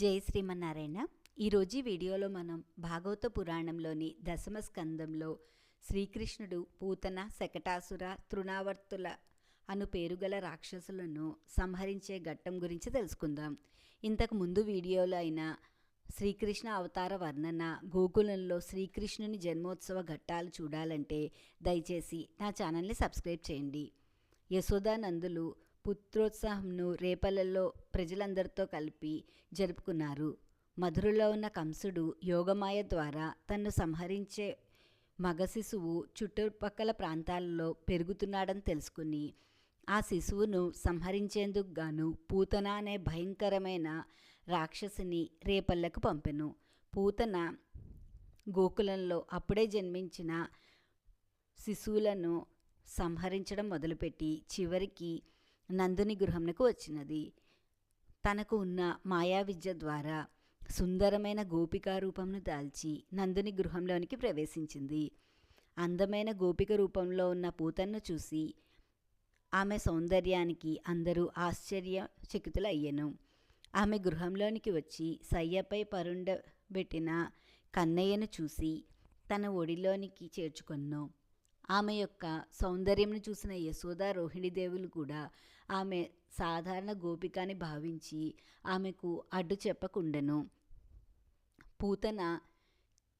జై శ్రీమన్నారాయణ. ఈరోజు ఈ వీడియోలో మనం భాగవత పురాణంలోని దశమ స్కందంలో శ్రీకృష్ణుడు పూతన శకటాసుర తృణావర్తుల అను పేరుగల రాక్షసులను సంహరించే ఘట్టం గురించి తెలుసుకుందాం. ఇంతకు ముందు వీడియోలో అయిన శ్రీకృష్ణ అవతార వర్ణన గోకులంలో శ్రీకృష్ణుని జన్మోత్సవ ఘట్టాలు చూడాలంటే దయచేసి నా ఛానల్ని సబ్స్క్రైబ్ చేయండి. యశోదానందులు పుత్రోత్సాహంను రేపలలో ప్రజలందరితో కలిపి జరుపుకున్నారు. మధురలో ఉన్న కంసుడు యోగమాయ ద్వారా తన్ను సంహరించే మగ శిశువు చుట్టుపక్కల ప్రాంతాలలో పెరుగుతున్నాడని తెలుసుకుని ఆ శిశువును సంహరించేందుకు గాను పూతన అనే భయంకరమైన రాక్షసిని రేపల్లకు పంపెను. పూతన గోకులంలో అప్పుడే జన్మించిన శిశువులను సంహరించడం మొదలుపెట్టి చివరికి నందుని గృహంకు వచ్చినది. తనకు ఉన్న మాయా విద్య ద్వారా సుందరమైన గోపికా రూపంను దాల్చి నందుని గృహంలోనికి ప్రవేశించింది. అందమైన గోపిక రూపంలో ఉన్న పూతన్ను చూసి ఆమె సౌందర్యానికి అందరూ ఆశ్చర్యచకితులయ్యను ఆమె గృహంలోనికి వచ్చి సయ్యపై పరుండబెట్టిన కన్నయ్యను చూసి తన ఒడిలోనికి చేర్చుకొన్ను ఆమె యొక్క సౌందర్యంను చూసిన యశోద రోహిణీదేవులు కూడా ఆమె సాధారణ గోపికని భావించి ఆమెకు అడ్డు చెప్పకుండెను. పూతన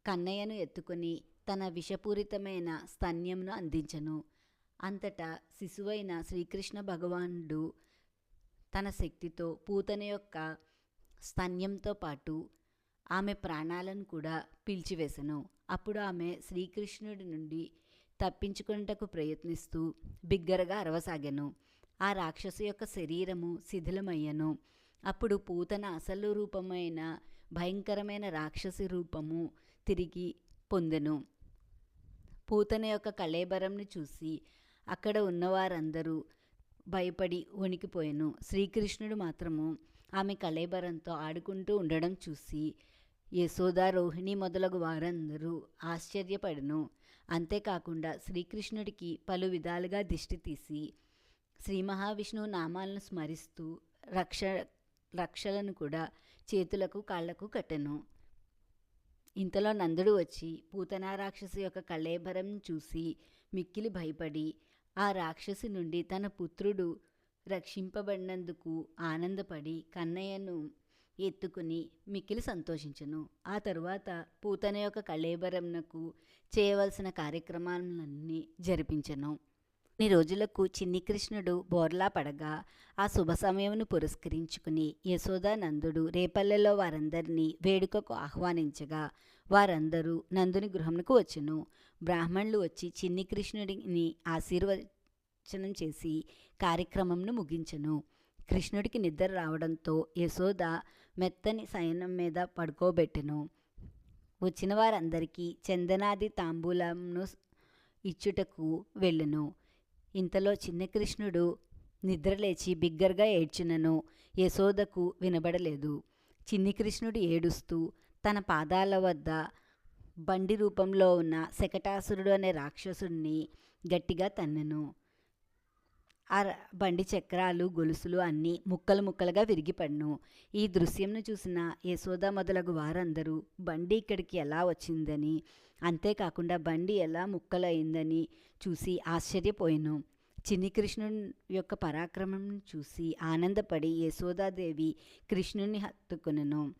కన్నయ్యను ఎత్తుకొని తన విషపూరితమైన స్తన్యంను అందించను. అంతటా శిశువైన శ్రీకృష్ణ భగవానుడు తన శక్తితో పూతన యొక్క స్తన్యంతో పాటు ఆమె ప్రాణాలను కూడా పీల్చివేసెను. అప్పుడు ఆమె శ్రీకృష్ణుడి నుండి తప్పించుకున్నటకు ప్రయత్నిస్తూ బిగ్గరగా అరవసాగాను. ఆ రాక్షసు యొక్క శరీరము శిథిలమయ్యను. అప్పుడు పూతన అసలు రూపమైన భయంకరమైన రాక్షసి రూపము తిరిగి పొందెను. పూతన యొక్క కళేబరంను చూసి అక్కడ ఉన్నవారందరూ భయపడి వణికిపోయాను. శ్రీకృష్ణుడు మాత్రము ఆమె కళేబరంతో ఆడుకుంటూ ఉండడం చూసి యశోద రోహిణి మొదలగు వారందరూ ఆశ్చర్యపడను. అంతేకాకుండా శ్రీకృష్ణుడికి పలు విధాలుగా దిష్టి తీసి శ్రీ మహావిష్ణువు నామాలను స్మరిస్తూ రక్ష రక్షలను కూడా చేతులకు కాళ్ళకు కట్టెను. ఇంతలో నందుడు వచ్చి పూతనా రాక్షసి యొక్క కళేభరం చూసి మిక్కిలి భయపడి ఆ రాక్షసి నుండి తన పుత్రుడు రక్షింపబడినందుకు ఆనందపడి కన్నయ్యను ఎత్తుకుని మిక్కిలి సంతోషించను. ఆ తరువాత పూతన యొక్క కళేబరంనకు చేయవలసిన కార్యక్రమాలన్నీ జరిపించను. కొన్ని రోజులకు చిన్ని కృష్ణుడు బోర్లా పడగా ఆ శుభ సమయమును పురస్కరించుకుని యశోదానందుడు రేపల్లెలో వారందరినీ వేడుకకు ఆహ్వానించగా వారందరూ నందుని గృహమునకు వచ్చును. బ్రాహ్మణులు వచ్చి చిన్ని కృష్ణుడిని ఆశీర్వచనం చేసి కార్యక్రమంను ముగించను. కృష్ణుడికి నిద్ర రావడంతో యశోద మెత్తని శయనం మీద పడుకోబెట్టెను. వచ్చిన వారందరికీ చందనాది తాంబూలంను ఇచ్చుటకు వెళ్ళెను. ఇంతలో చిన్న కృష్ణుడు నిద్రలేచి బిగ్గరగా ఏడ్చినను. యశోదకు వినబడలేదు. చిన్ని కృష్ణుడు ఏడుస్తూ తన పాదాల వద్ద బండి రూపంలో ఉన్న శకటాసురుడు అనే రాక్షసుడిని గట్టిగా తన్నెను. ఆ బండి చక్రాలు గొలుసులు అన్నీ ముక్కలు ముక్కలుగా విరిగిపడ్ను ఈ దృశ్యంను చూసిన యశోద మొదలగు వారందరూ బండి ఇక్కడికి ఎలా వచ్చిందని? అంతేకాకుండా బండి ఎలా ముక్కలైందని చూసి ఆశ్చర్యపోయాను. చిన్ని కృష్ణుని యొక్క పరాక్రమం చూసి ఆనందపడి యశోదాదేవి కృష్ణుని హత్తుకునను.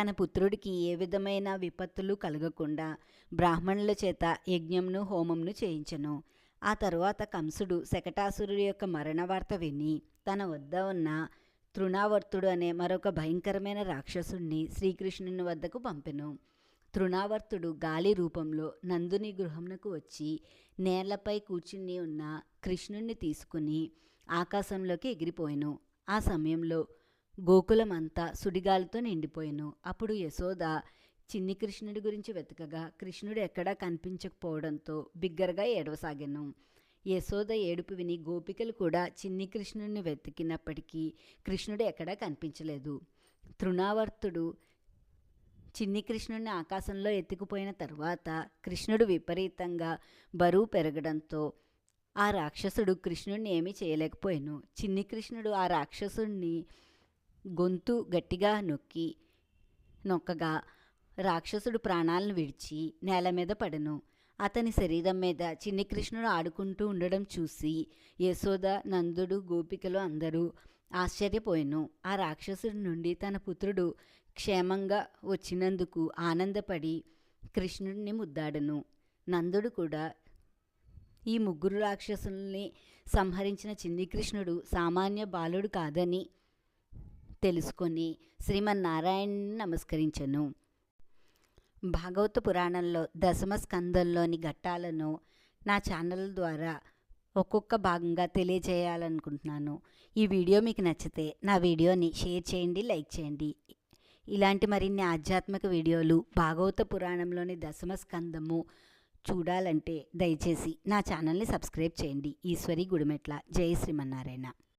తన పుత్రుడికి ఏ విధమైన విపత్తులు కలగకుండా బ్రాహ్మణుల చేత యజ్ఞంను హోమంను చేయించను. ఆ తరువాత కంసుడు శకటాసురుడి యొక్క మరణ వార్త విని తన వద్ద ఉన్న తృణావర్తుడు అనే మరొక భయంకరమైన రాక్షసుణ్ణి శ్రీకృష్ణుని వద్దకు పంపెను. తృణావర్తుడు గాలి రూపంలో నందుని గృహంనకు వచ్చి నేలపై కూర్చుని ఉన్న కృష్ణుణ్ణి తీసుకుని ఆకాశంలోకి ఎగిరిపోయాను. ఆ సమయంలో గోకులమంతా సుడిగాలితో నిండిపోయాను. అప్పుడు యశోద చిన్ని కృష్ణుడి గురించి వెతకగా కృష్ణుడు ఎక్కడా కనిపించకపోవడంతో బిగ్గరగా ఏడవసాగాను. యశోద ఏడుపు విని గోపికలు కూడా చిన్ని కృష్ణుడిని వెతికినప్పటికీ కృష్ణుడు ఎక్కడా కనిపించలేదు. తృణావర్తుడు చిన్ని కృష్ణుడిని ఆకాశంలో ఎత్తుకుపోయిన తర్వాత కృష్ణుడు విపరీతంగా బరువు పెరగడంతో ఆ రాక్షసుడు కృష్ణుడిని ఏమీ చేయలేకపోయాను. చిన్ని కృష్ణుడు ఆ రాక్షసుడిని గొంతు గట్టిగా నొక్కి నొక్కగా రాక్షసుడు ప్రాణాలను విడిచి నేల మీద పడను. అతని శరీరం మీద చిన్ని కృష్ణుడు ఆడుకుంటూ ఉండడం చూసి యశోద నందుడు గోపికలు అందరూ ఆశ్చర్యపోయాను. ఆ రాక్షసుడి నుండి తన పుత్రుడు క్షేమంగా వచ్చినందుకు ఆనందపడి కృష్ణుడిని ముద్దాడను. నందుడు కూడా ఈ ముగ్గురు రాక్షసుల్ని సంహరించిన చిన్ని కృష్ణుడు సామాన్య బాలుడు కాదని తెలుసుకొని శ్రీమన్నారాయణని నమస్కరించను. భాగవత పురాణంలో దశమ స్కందంలోని ఘట్టాలను నా ఛానల్ ద్వారా ఒక్కొక్క భాగంగా తెలియజేయాలనుకుంటున్నాను. ఈ వీడియో మీకు నచ్చితే నా వీడియోని షేర్ చేయండి లైక్ చేయండి. ఇలాంటి మరిన్ని ఆధ్యాత్మిక వీడియోలు భాగవత పురాణంలోని దశమ స్కందము చూడాలంటే దయచేసి నా ఛానల్ని సబ్స్క్రైబ్ చేయండి. ఈశ్వరి గుడిమెట్ల. జై శ్రీమన్నారాయణ.